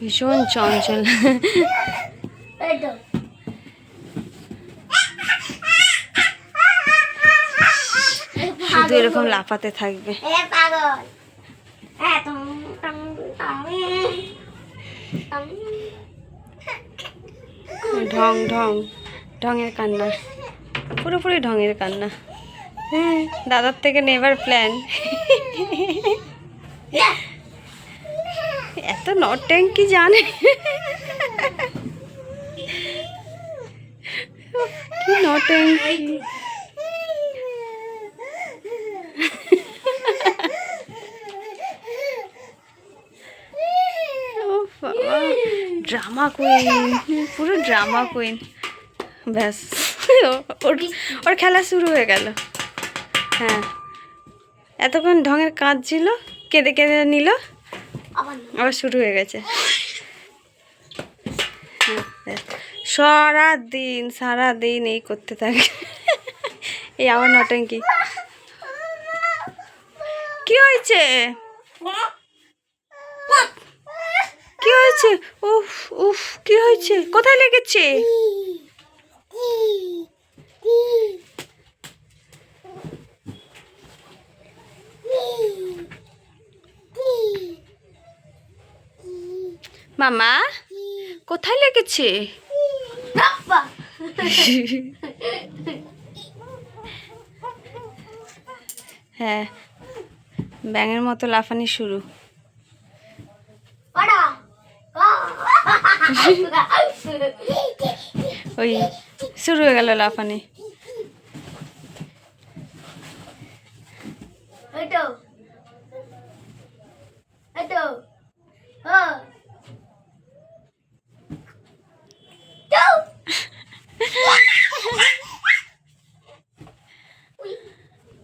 ভীষণ চঞ্চল। শুধু এরকম লাফাতে থাকবে। ঢং ঢং ঢঙের কান্না। পুরোপুরি ঢঙের কান্না। হ্যাঁ। দাদার থেকে নেবার প্ল্যান এত নট ট্যাঙ্কি জানে। কি নট্যাঙ্কি ড্রামা কুইন পুরো ড্রামা কুইন ব্যাস, ওর ওর খেলা শুরু হয়ে গেল। হ্যাঁ এতক্ষণ ঢঙের কাজ ছিল, কেঁদে কেঁদে নিল। আবার শুরু হয়ে গেছে। হ্যাঁ, ব্যাস। সারা দিন সারা দিন এই করতে থাকে। এই আবার নটঙ্কি কি হয়েছে? কি হয়েছে? উফ উফ কি হয়েছে? কোথায় লেগেছে? মামা কোথায় লেগেছে? হ্যাঁ ব্যাঙের মতো লাফানি শুরু। ওই শুরু হয়ে গেল লাফানি।